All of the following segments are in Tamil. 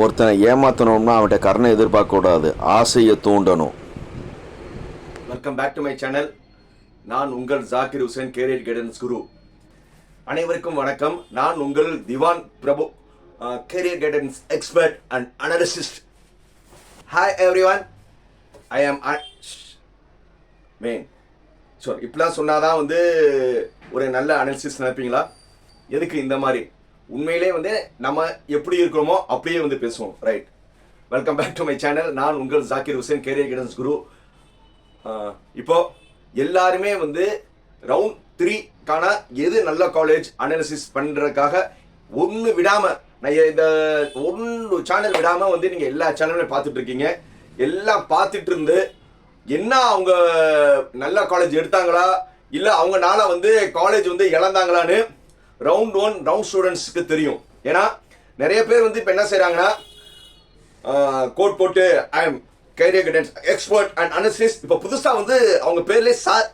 ஒருத்தனை ஏமாத்தணும்னா அவன்கிட்ட கருணை எதிர்பார்க்கக்கூடாது. ஆசையை தூண்டணும். Welcome back to my channel நான் உங்கள் ஜாக்கிர் ஹுசேன் கேரியர் கைடன்ஸ் குரு அனைவருக்கும் வணக்கம். நான் உங்கள் Diwan Prabhu career guidance expert and analyst hi everyone I am main so இப்படிலாம் சொன்னாதான் வந்து ஒரு நல்ல அனாலிசிஸ் நினைப்பீங்களா? எதுக்கு இந்த மாதிரி? உண்மையிலே வந்து நம்ம எப்படி இருக்கிறோமோ அப்படியே வந்து பேசுவோம். Right welcome back to my channel நான் உங்கள் ஜாக்கிர் ஹுசேன் கேரியர் கைடன்ஸ் குரு இப்போ எல்லாருமே வந்து ரவுண்ட் த்ரீக்கான எது நல்ல காலேஜ் அனாலிசிஸ் பண்ணுறதுக்காக ஒன்று விடாமல் நான் இந்த ஒன்று சேனல் விடாமல் வந்து நீங்கள் எல்லா சேனலுமே பார்த்துட்டு இருக்கீங்க. எல்லாம் பார்த்துட்டு இருந்து என்ன அவங்க நல்ல காலேஜ் எடுத்தாங்களா? இல்லை அவங்கனால வந்து காலேஜ் வந்து இழந்தாங்களான்னு ரவுண்ட் ஒன் ரவுண்ட் ஸ்டூடெண்ட்ஸ்க்கு தெரியும். ஏன்னா நிறைய பேர் வந்து இப்போ என்ன செய்கிறாங்கன்னா கோட் போட்டு I am career guidance expert and analyst இப்போ புதுசாக வந்து அவங்க பேர்லேயே சார்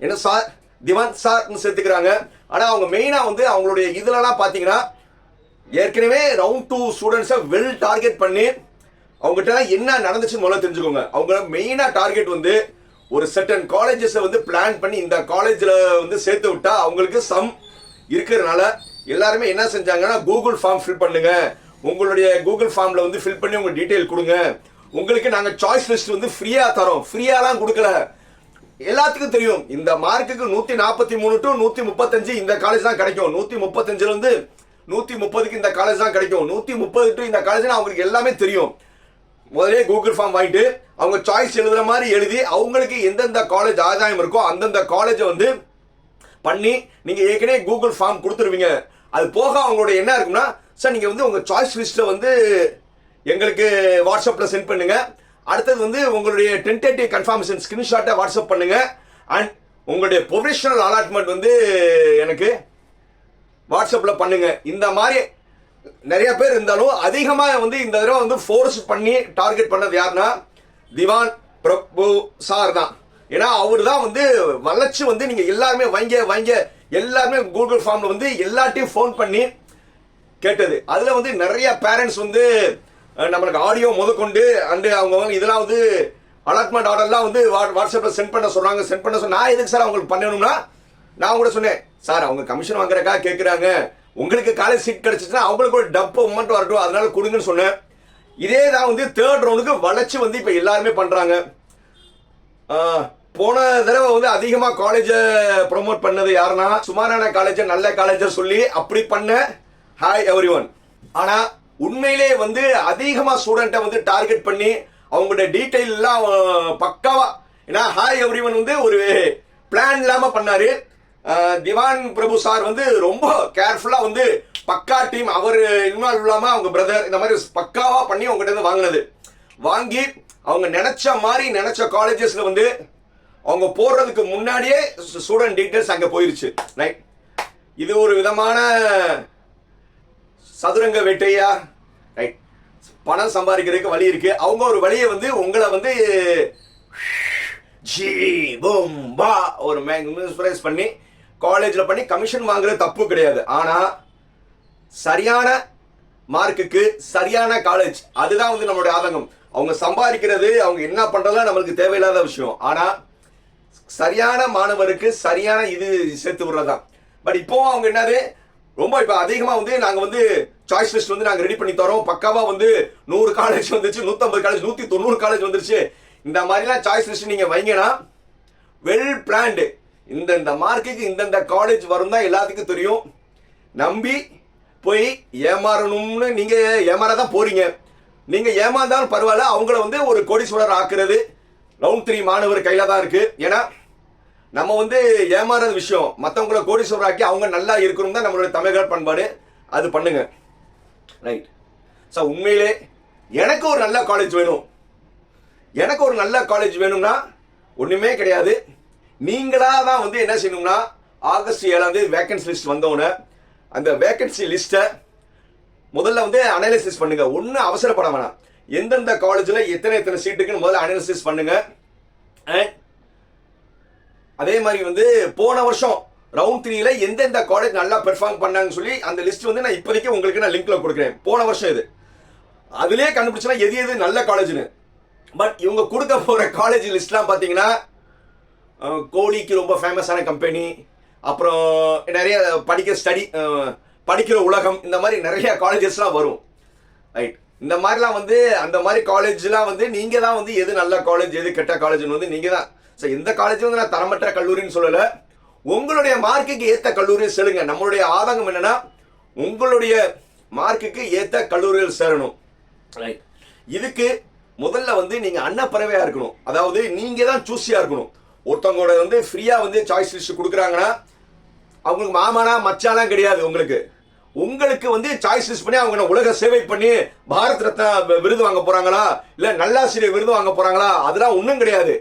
என்ன சார் திவான் சார்னு சேர்த்துக்கிறாங்க. ஆனால் அவங்க மெயினாக வந்து அவங்களுடைய இதுலலாம் பார்த்தீங்கன்னா ஏற்கனவே ரவுண்ட் டூ ஸ்டூடெண்ட்ஸை வெல் டார்கெட் பண்ணி அவங்ககிட்ட என்ன நடந்துச்சுன்னு முதல்ல தெரிஞ்சுக்கோங்க. அவங்க மெயினாக டார்கெட் வந்து ஒரு செட்டன் காலேஜஸை வந்து பிளான் பண்ணி இந்த காலேஜில் வந்து சேர்த்து விட்டா அவங்களுக்கு சம் இருக்கிறதுனால எல்லாருமே என்ன செஞ்சாங்கன்னா கூகுள் ஃபார்ம் ஃபில் பண்ணுங்க. உங்களுடைய கூகுள் ஃபார்மில் வந்து ஃபில் பண்ணி உங்கள் டீட்டெயில் கொடுங்க. உங்களுக்கு நாங்கள் சாய்ஸ் லிஸ்ட் வந்து ஃப்ரீயாக தரோம். ஃப்ரீயாலாம் கொடுக்கல. எல்லாத்துக்கும் தெரியும். இந்த மார்க்குக்கு நூற்றி நாற்பத்தி மூணு டு நூற்றி முப்பத்தஞ்சு இந்த காலேஜ் தான் கிடைக்கும். நூற்றி முப்பத்தஞ்சுலேருந்து நூற்றி முப்பதுக்கு இந்த காலேஜ் தான் கிடைக்கும். நூற்றி முப்பது டு இந்த காலேஜ்னா அவங்களுக்கு எல்லாமே தெரியும். முதலே கூகுள் ஃபார்ம் வாங்கிட்டு அவங்க சாய்ஸ் எழுதுற மாதிரி எழுதி அவங்களுக்கு எந்தெந்த காலேஜ் ஆதாயம் இருக்கோ அந்தந்த காலேஜை வந்து பண்ணி நீங்கள் ஏற்கனவே கூகுள் ஃபார்ம் கொடுத்துருவீங்க. அது போக அவங்களோட என்ன இருக்கும்னா சார் நீங்கள் வந்து உங்கள் சாய்ஸ் லிஸ்ட்டை வந்து எங்களுக்கு வாட்ஸ்அப்பில் சென்ட் பண்ணுங்கள் அடுத்தது வந்து உங்களுடைய டென்டேட்டிவ் கன்ஃபர்மேஷன் ஸ்கிரீன்ஷாட்டை வாட்ஸ்அப் பண்ணுங்கள் அண்ட் உங்களுடைய ப்ரொஃபஷனல் அலாட்மெண்ட் வந்து எனக்கு வாட்ஸ்அப்பில் பண்ணுங்கள் இந்த மாதிரி நிறைய பேர் இருந்தாலும் அதிகமாக வந்து இந்த தடவை வந்து ஃபோர்ஸ் பண்ணி டார்கெட் பண்ணது யாருன்னா திவான் பிரபு சார் தான். ஏன்னா அவர் தான் வந்து வளர்ச்சி வந்து நீங்க எல்லாருமே வாங்க வாங்க எல்லாருமே கூகுள் ஃபார்ம்ல வந்து எல்லாத்தையும் ஃபோன் பண்ணி கேட்டது. அதுல வந்து நிறைய பேரண்ட்ஸ் வந்து நம்மளுக்கு ஆடியோ முதற்கொண்டு அண்டு அவங்க இதெல்லாம் வந்து அலாட்மெண்ட் ஆர்டர்லாம் வந்து வா- வாட்ஸ்அப்ல சென்ட் பண்ண சொல்றாங்க சென்ட் பண்ண சொன்ன நான் எதுக்கு சார் அவங்களுக்கு பண்ணணும்னா நான் கூட சொன்னேன் சார் அவங்க கமிஷன் வாங்குறக்கா கேட்குறாங்க உங்களுக்கு காலேஜ் சீட் கிடைச்சிச்சுன்னா அவங்களுக்கு ஒரு டப்பு மட்டும் வரட்டும். அதனால கொடுங்கன்னு சொன்னேன். இதே தான் வந்து தேர்ட் ரவுண்டுக்கு வளர்ச்சி வந்து இப்போ எல்லாருமே பண்ணுறாங்க போன தடவை வந்து அதிகமா காலேஜ ப்ரொமோட் பண்ணது யாருன்னா சுமாரான காலேஜ் நல்ல காலேஜ சொல்லி அப்படி பண்ண ஹாய் எவ்ரி ஒன் ஆனா உண்மையிலே வந்து அதிகமா ஸ்டூடெண்ட்டை வந்து டார்கெட் பண்ணி அவங்களோட டீட்டெயில் எல்லாம் பக்காவா ஏன்னா ஹாய் எவ்ரி ஒன் வந்து ஒரு பிளான் இல்லாம பண்ணாரு. திவான் பிரபு சார் வந்து ரொம்ப கேர்ஃபுல்லா வந்து பக்கா டீம் அவர் இன்வால்வ் இல்லாம அவங்க பிரதர் இந்த மாதிரி பக்காவா பண்ணி அவங்ககிட்ட இருந்து வாங்கினது. வாங்கி அவங்க நினைச்ச மாதிரி நினைச்ச காலேஜஸ்ல வந்து அவங்க போடுறதுக்கு முன்னாடியே ஸ்டூடெண்ட் டீட்டெயில்ஸ் அங்க போயிருச்சு. ரைட் இது ஒரு விதமான சதுரங்க வேட்டையா? ரைட் பணம் சம்பாதிக்கிறதுக்கு வழி இருக்கு. அவங்க ஒரு வழியை வந்து உங்களை வந்து ஜி பூம் பா ஒரு மிஸ்பிரைஸ் பண்ணி காலேஜில் பண்ணி கமிஷன் வாங்குறது தப்பு கிடையாது. ஆனால் சரியான மார்க்குக்கு சரியான காலேஜ் அதுதான் வந்து நம்மளுடைய ஆதங்கம். அவங்க சம்பாதிக்கிறது அவங்க என்ன பண்ணுறதுலாம் நம்மளுக்கு தேவையில்லாத விஷயம். ஆனால் சரியான மாணவருக்கு சரியான இது சேர்த்து விடுறதுதான். பட் இப்போ அவங்க என்னது? ரொம்ப இப்போ அதிகமாக வந்து நாங்கள் வந்து சாய்ஸ் லிஸ்ட் வந்து நாங்கள் ரெடி பண்ணி தரோம். பக்காவாக வந்து நூறு காலேஜ் வந்துருச்சு நூற்றம்பது காலேஜ் நூற்றி தொண்ணூறு காலேஜ் வந்துருச்சு. இந்த மாதிரிலாம் சாய்ஸ் லிஸ்ட் நீங்கள் வைங்கன்னா வெல் பிளான்டு இந்த இந்த மார்க்குக்கு இந்தந்த காலேஜ் வரும் தான் எல்லாத்துக்கும் தெரியும். நம்பி போய் ஏமாறணும்னு நீங்கள் ஏமாற தான் போகிறீங்க நீங்கள் ஏமாந்தாலும் பரவாயில்ல அவங்கள வந்து ஒரு கோடீஸ்வரர் ஆக்குறது. ரவுண்ட் த்ரீ மாணவர் கையில தான் இருக்கு. ஏன்னா நம்ம வந்து ஏமாறது விஷயம். மற்றவங்கள கோடீஸ்வரர் அவங்க நல்லா இருக்கணும் தான் நம்மளுடைய தமிழக பண்பாடு. அது பண்ணுங்க. ரைட் ஸோ உண்மையிலே எனக்கு ஒரு நல்ல காலேஜ் வேணும். எனக்கு ஒரு நல்ல காலேஜ் வேணும்னா ஒன்றுமே கிடையாது. நீங்களாக தான் வந்து என்ன செய்யணும்னா ஆகஸ்ட் ஏழாம் தேதி வேக்கன்சி லிஸ்ட் வந்தோடனே அந்த வேக்கன்சி லிஸ்ட்டை முதல்ல வந்து அனாலிசிஸ் பண்ணுங்க. ஒன்றும் அவசரப்பட வேணாம். எந்தெந்த காலேஜில் எத்தனை எத்தனை சீட்டுக்குன்னு முதல்ல அனாலிசிஸ் பண்ணுங்க. அதே மாதிரி வந்து போன வருஷம் ரவுண்ட் த்ரீல எந்தெந்த காலேஜ் நல்லா பெர்ஃபார்ம் பண்ணாங்கன்னு சொல்லி அந்த லிஸ்ட் வந்து நான் இப்போதைக்கு உங்களுக்கு நான் லிங்க்ல கொடுக்குறேன். போன வருஷம் இது. அதுலயே கண்டுபிடிச்சா எது எது நல்ல காலேஜ்னு பட் இவங்க கொடுக்க போற காலேஜ் லிஸ்ட்லாம் பார்த்தீங்கன்னா கோடிக்கு ரொம்ப ஃபேமஸான கம்பெனி அப்புறம் நிறைய படிக்க ஸ்டடி படிக்கிற உலகம் இந்த மாதிரி நிறைய காலேஜஸ்லாம் வரும். ரைட் இந்த மாதிரிலாம் வந்து அந்த மாதிரி காலேஜ்லாம் வந்து நீங்க தான் வந்து எது நல்ல காலேஜ் எது கெட்ட காலேஜ்னு வந்து நீங்க தான் ஸோ இந்த காலேஜ் வந்து நான் தரமற்ற கல்லூரின்னு சொல்லல. உங்களுடைய மார்க்குக்கு ஏத்த கல்லூரியை சேருங்க. நம்மளுடைய ஆதங்கம் என்னன்னா உங்களுடைய மார்க்குக்கு ஏத்த கல்லூரியில் சேரணும். ரைட் இதுக்கு முதல்ல வந்து நீங்க அன்னப்பறவையா இருக்கணும். அதாவது நீங்க தான் சூஸியா இருக்கணும். ஒருத்தவங்களோட வந்து ஃப்ரீயா வந்து சாய்ஸ் லிஸ்ட் கொடுக்குறாங்கன்னா அவங்களுக்கு மாமானா மச்சாலாம் கிடையாது உங்களுக்கு. உங்களுக்கு வந்து சாய்ஸ் லிஸ்ட் பண்ணி அவங்க உலக சேவை பண்ணி பாரத் ரத்னா விருது வாங்க போறாங்களா? இல்ல நல்லாசிரியர் விருது வாங்க போறாங்களா? அதெல்லாம் ஒன்றும் கிடையாது.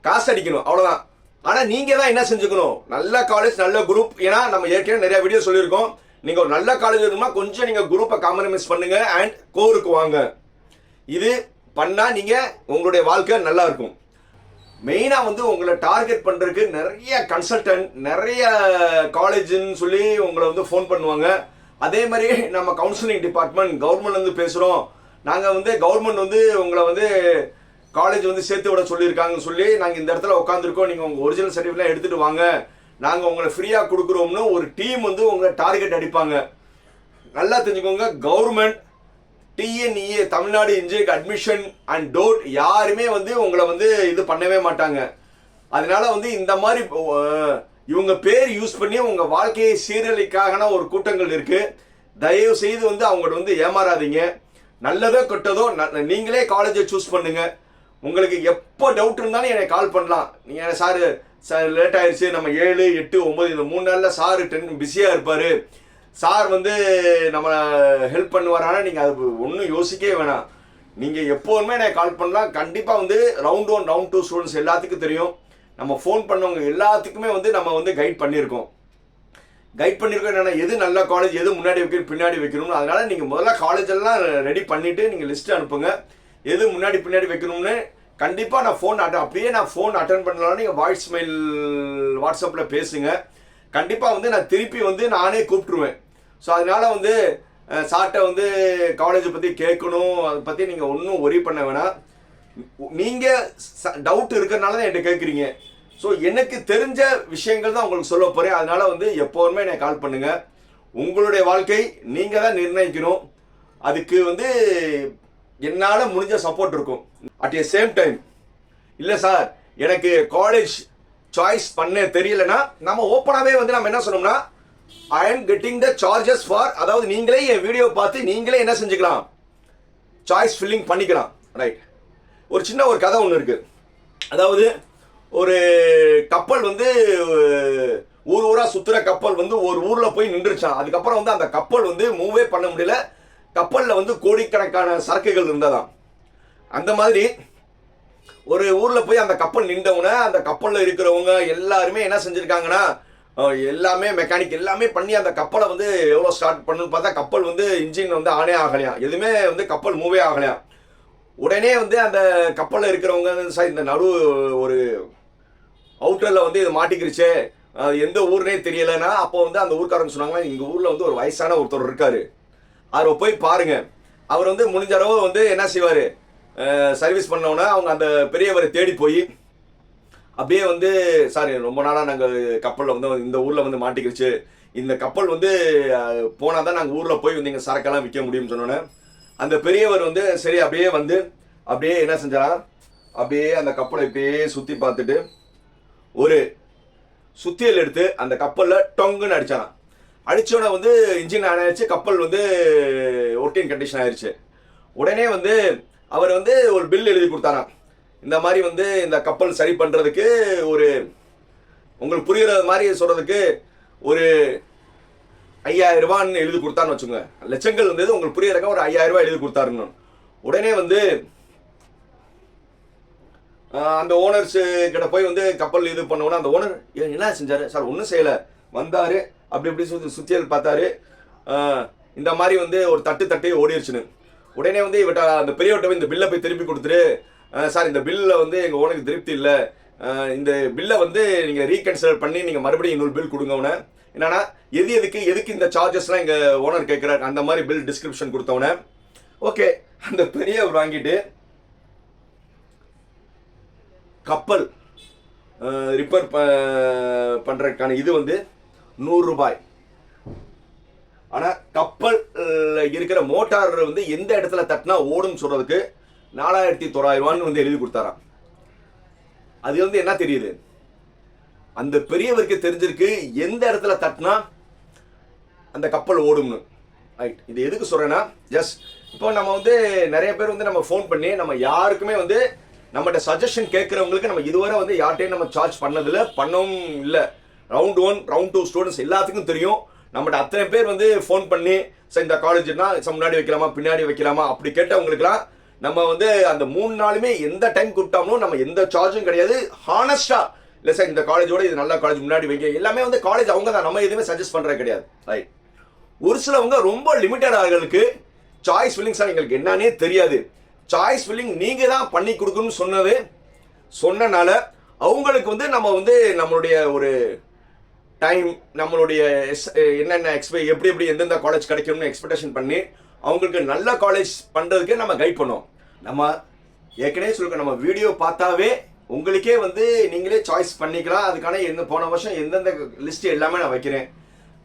காசு அடிக்கணும் அவ்வளவுதான். ஆனா நீங்க தான் என்ன செஞ்சுக்கணும்? நல்ல காலேஜ் நல்ல குரூப் ஏன்னா நம்ம ஏற்கனவே நிறைய வீடியோ சொல்லியிருக்கோம். நீங்க ஒரு நல்ல காலேஜ் இருக்குமா கொஞ்சம் நீங்க குரூப்பை காம்ப்ரமைஸ் பண்ணுங்க அண்ட் கோருக்கு வாங்க. இது பண்ணா நீங்க உங்களுடைய வாழ்க்கை நல்லா இருக்கும். மெயினாக வந்து உங்களை டார்கெட் பண்ணுறதுக்கு நிறைய கன்சல்டன்ட் நிறைய காலேஜுன்னு சொல்லி உங்களை வந்து ஃபோன் பண்ணுவாங்க. அதே மாதிரி நம்ம கவுன்சிலிங் டிபார்ட்மெண்ட் கவர்மெண்ட்லேருந்து பேசுகிறோம் நாங்கள் வந்து கவர்மெண்ட் வந்து உங்களை வந்து காலேஜ் வந்து சேர்த்து விட சொல்லியிருக்காங்கன்னு சொல்லி நாங்கள் இந்த இடத்துல உட்காந்துருக்கோம் நீங்கள் உங்கள் ஒரிஜினல் சர்டிஃபிகேட்லாம் எடுத்துகிட்டு வாங்க. நாங்கள் உங்களை ஃப்ரீயாக கொடுக்குறோம்னு ஒரு டீம் வந்து உங்களை டார்கெட் அடிப்பாங்க. நல்லா தெரிஞ்சுக்கோங்க government TNEA Tamil Nadu engineering admission and DOTE யாருமே வந்து உங்களை வந்து இது பண்ணவே மாட்டாங்க. அதனால வந்து இந்த மாதிரி இவங்க பேர் யூஸ் பண்ணி உங்க வாழ்க்கையை சீரழிக்காகன ஒரு கூட்டங்கள் இருக்கு. தயவு செய்து வந்து அவங்கள்ட்ட வந்து ஏமாறாதீங்க. நல்லதோ கெட்டதோ ந- நீங்களே காலேஜை சூஸ் பண்ணுங்க. உங்களுக்கு எப்போ டவுட் இருந்தாலும் எனக்கு கால் பண்ணலாம். நீங்கள் சார் சார் லேட் ஆயிடுச்சு நம்ம ஏழு எட்டு ஒம்பது இந்த மூணு நாளில் சார் டென் பிஸியாக இருப்பார். சார் வந்து நம்ம ஹெல்ப் பண்ணுவாரானா நீங்கள் அது ஒன்றும் யோசிக்கவே வேணாம். நீங்கள் எப்போதுமே எனக்கு கால் பண்ணலாம். கண்டிப்பாக வந்து round one round two students எல்லாத்துக்கும் தெரியும். நம்ம ஃபோன் பண்ணவங்க எல்லாத்துக்குமே வந்து நம்ம வந்து கைட் பண்ணியிருக்கோம். கைட் பண்ணியிருக்கோம் என்னென்னா எது நல்ல காலேஜ் எது முன்னாடி வைக்கணும் பின்னாடி வைக்கணும்னு. அதனால நீங்கள் முதல்ல காலேஜ் எல்லாம் ரெடி பண்ணிவிட்டு நீங்கள் லிஸ்ட்டு அனுப்புங்க. எது முன்னாடி பின்னாடி வைக்கணும்னு. கண்டிப்பாக நான் ஃபோன் அட்டன் அப்படியே நான் ஃபோன் அட்டன் பண்ணலாம் நீங்கள் வாய்ஸ் மெயில் வாட்ஸ்அப்பில் பேசுங்கள் கண்டிப்பாக வந்து நான் திருப்பி வந்து நானே கூப்பிட்டுருவேன். ஸோ அதனால வந்து சார்ட்டை வந்து காலேஜை பற்றி கேட்கணும். அதை பற்றி நீங்கள் ஒன்றும் ஒரி பண்ண வேணாம். நீங்கள் டவுட் இருக்கிறனால தான் என்கிட்ட கேட்குறீங்க. ஸோ எனக்கு தெரிஞ்ச விஷயங்கள் தான் உங்களுக்கு சொல்ல போகிறேன் அதனால வந்து எப்போதுமே என்னை கால் பண்ணுங்கள் உங்களுடைய வாழ்க்கை நீங்கள் தான் நிர்ணயிக்கணும். அதுக்கு வந்து என்னால் முடிஞ்ச சப்போர்ட் இருக்கும். அட் ஏ சேம் டைம் இல்லை சார் எனக்கு காலேஜ் சாய்ஸ் பண்ண தெரியலனா நம்ம ஓப்பனாகவே வந்து நம்ம என்ன சொன்னோம்னா I am getting the charges for அதாவது நீங்களே என் வீடியோ பார்த்து நீங்களே என்ன செஞ்சுக்கலாம்? சாய்ஸ் ஃபில்லிங் பண்ணிக்கலாம். ரைட் ஒரு சின்ன ஒரு கதை ஒன்று இருக்குது அதாவது ஒரு கப்பல் வந்து ஊர் ஊராக சுற்றுற கப்பல் வந்து ஒரு ஊரில் போய் நின்றுச்சான். அதுக்கப்புறம் வந்து அந்த கப்பல் வந்து மூவே பண்ண முடியல. கப்பலில் வந்து கோடிக்கணக்கான சரக்குகள் இருந்ததாம். அந்த மாதிரி ஒரு ஊர்ல போய் அந்த கப்பல் நின்றவன அந்த கப்பல்ல இருக்கிறவங்க எல்லாருமே என்ன செஞ்சிருக்காங்கன்னா எல்லாமே மெக்கானிக் எல்லாமே பண்ணி அந்த கப்பலை வந்து எவ்வளோ ஸ்டார்ட் பண்ணணும்னு பார்த்தா கப்பல் வந்து இன்ஜின் வந்து ஆனே ஆகலையா எதுவுமே வந்து கப்பல் மூவே ஆகலையா உடனே வந்து அந்த கப்பலில் இருக்கிறவங்க சார் இந்த நடு ஒரு அவுட்டரில் வந்து இது மாட்டிக்கிருச்சு. அது எந்த ஊர்னே தெரியலைன்னா அப்போ வந்து அந்த ஊர்க்காரங்க சொன்னாங்க எங்கள் ஊரில் வந்து ஒரு வயசான ஒருத்தர் இருக்காரு. அவரை போய் பாருங்க. அவர் வந்து முடிஞ்ச அளவு வந்து என்ன செய்வார்? சர்வீஸ் பண்ணோன்னே அவங்க அந்த பெரியவரை தேடி போய் அப்படியே வந்து சாரி ரொம்ப நாளாக நாங்கள் கப்பலில் வந்து இந்த ஊரில் வந்து மாட்டிக்கிடுச்சு இந்த கப்பல் வந்து போனால் தான் நாங்கள் ஊரில் போய் வந்து எங்கள் சரக்கெல்லாம் விற்க முடியும்னு சொன்னோன்னே அந்த பெரியவர் வந்து சரி அப்படியே வந்து அப்படியே என்ன செஞ்சாரா? அப்படியே அந்த கப்பலை இப்படியே சுற்றி பார்த்துட்டு ஒரு சுத்தியல் எடுத்து அந்த கப்பலில் டொங்குன்னு அடிச்சாராம். அடித்தோடனே வந்து இன்ஜின் ஆனாச்சு கப்பல் வந்து ஒர்க்கிங் கண்டிஷன் ஆயிடுச்சு உடனே வந்து அவர் வந்து ஒரு பில் எழுதி கொடுத்தாராம். இந்த மாதிரி வந்து இந்த கப்பல் சரி பண்ணுறதுக்கு ஒரு உங்களுக்கு புரிகிற மாதிரி சொல்கிறதுக்கு ஒரு ஐயாயிரம் ரூபான்னு எழுதி கொடுத்தான்னு வச்சுங்க லட்சங்கள் இருந்தது உங்களுக்கு புரியறக்க ஒரு ஐயாயிரம் ரூபாய் எழுதி கொடுத்தாருன்னு. உடனே வந்து அந்த ஓனர்ஸ் கிட்ட போய் வந்து கப்பல் இது பண்ணோன்னா அந்த ஓனர் என்ன செஞ்சாரு? சார் ஒன்றும் செய்யலை. வந்தார். அப்படி இப்படி சுத்தி சுற்றியல் பார்த்தாரு. இந்த மாதிரி வந்து ஒரு தட்டு தட்டி ஓடிடுச்சுன்னு உடனே வந்து இவட்ட அந்த பெரியவட்ட போய் இந்த பில்லை போய் திருப்பி கொடுத்துட்டு சார் இந்த பில்லில் வந்து எங்கள் ஓனருக்கு திருப்தி இல்லை. இந்த பில்லை வந்து நீங்கள் ரீகன்சிடர் பண்ணி நீங்கள் மறுபடியும் இன்னொரு பில் கொடுங்க உடனே என்னன்னா எது எதுக்கு எதுக்கு இந்த சார்ஜஸ்லாம் எங்கள் ஓனர் கேட்குறாரு அந்த மாதிரி பில் டிஸ்கிரிப்ஷன் கொடுத்தவொடனே ஓகே அந்த பெரியவர் வாங்கிட்டு கப்பல் ரிப்பேர் ப பண்ணுறதுக்கான இது வந்து நூறு ரூபாய். ஆனால் கப்பல் இருக்கிற மோட்டார் வந்து எந்த இடத்துல தட்டினா ஓடும்னு சொல்கிறதுக்கு நாலாயிரத்தி தொள்ளாயிரவான்னு வந்து எழுதி கொடுத்தாராம். அது வந்து என்ன தெரியுது? அந்த பெரியவருக்கு தெரிஞ்சிருக்கு எந்த இடத்துல தட்டினா அந்த கப்பல் ஓடும்னு. ரைட் இது எதுக்கு சொல்கிறேன்னா ஜஸ்ட் இப்போ நம்ம வந்து நிறைய பேர் வந்து நம்ம ஃபோன் பண்ணி நம்ம யாருக்குமே வந்து நம்மகிட்ட சஜஷன் கேட்குறவங்களுக்கு நம்ம இதுவரை வந்து யார்கிட்டையும் நம்ம சார்ஜ் பண்ணதில்லை பண்ணவும் இல்லை. Round one round two students எல்லாத்துக்கும் தெரியும். நம்மகிட்ட அத்தனை பேர் வந்து ஃபோன் பண்ணி சார் இந்த காலேஜ்னா முன்னாடி வைக்கலாமா பின்னாடி வைக்கலாமா? அப்படி கேட்டவங்களுக்குலாம் நம்ம வந்து அந்த மூணு நாளுமே எந்த டைம் கூப்பிட்டோம்னோ நம்ம எந்த சார்ஜும் கிடையாது. ஹானஸ்டா இல்லை சார் இந்த காலேஜோட இது நல்ல காலேஜ் முன்னாடி வைக்க எல்லாமே வந்து காலேஜ் அவங்க தான். நம்ம எதுவுமே சஜஸ்ட் பண்ணுறது கிடையாது. ரைட் ஒரு சிலவங்க ரொம்ப லிமிட்டட் ஆளுகளுக்கு சாய்ஸ் ஃபில்லிங்ஸ் எங்களுக்கு என்னன்னே தெரியாது. சாய்ஸ் ஃபில்லிங் நீங்கள் தான் பண்ணி கொடுக்கணும்னு சொன்னது சொன்னனால அவங்களுக்கு வந்து நம்ம வந்து நம்மளுடைய ஒரு டைம் நம்மளுடைய எஸ்- என்னென்ன எக்ஸ்பெ எப்படி எப்படி எந்தெந்த காலேஜ் கிடைக்கும்னு எக்ஸ்பெக்டேஷன் பண்ணி அவங்களுக்கு நல்ல காலேஜ் பண்ணுறதுக்கே நம்ம கைட் பண்ணோம் நம்ம ஏற்கனவே சொல்லுங்க நம்ம வீடியோ பார்த்தாவே உங்களுக்கே வந்து நீங்களே சாய்ஸ் பண்ணிக்கலாம். அதுக்கான எந்த போன வருஷம் எந்தெந்த லிஸ்ட் எல்லாமே நான் வைக்கிறேன்.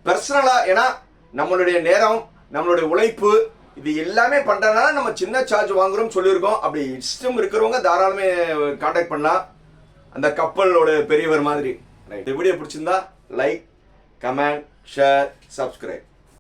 பர்சனலாக ஏன்னா நம்மளுடைய நேரம் நம்மளுடைய உழைப்பு இது எல்லாமே பண்ணுறதுனால நம்ம சின்ன சார்ஜ் வாங்குறோம்னு சொல்லியிருக்கோம். அப்படி இஷ்டம் இருக்கிறவங்க தாராளமே காண்டாக்ட் பண்ணலாம். அந்த கப்பலோட பெரியவர் மாதிரி. ரைட் வீடியோ பிடிச்சிருந்தா லைக் கமெண்ட் ஷேர் சப்ஸ்கிரைப்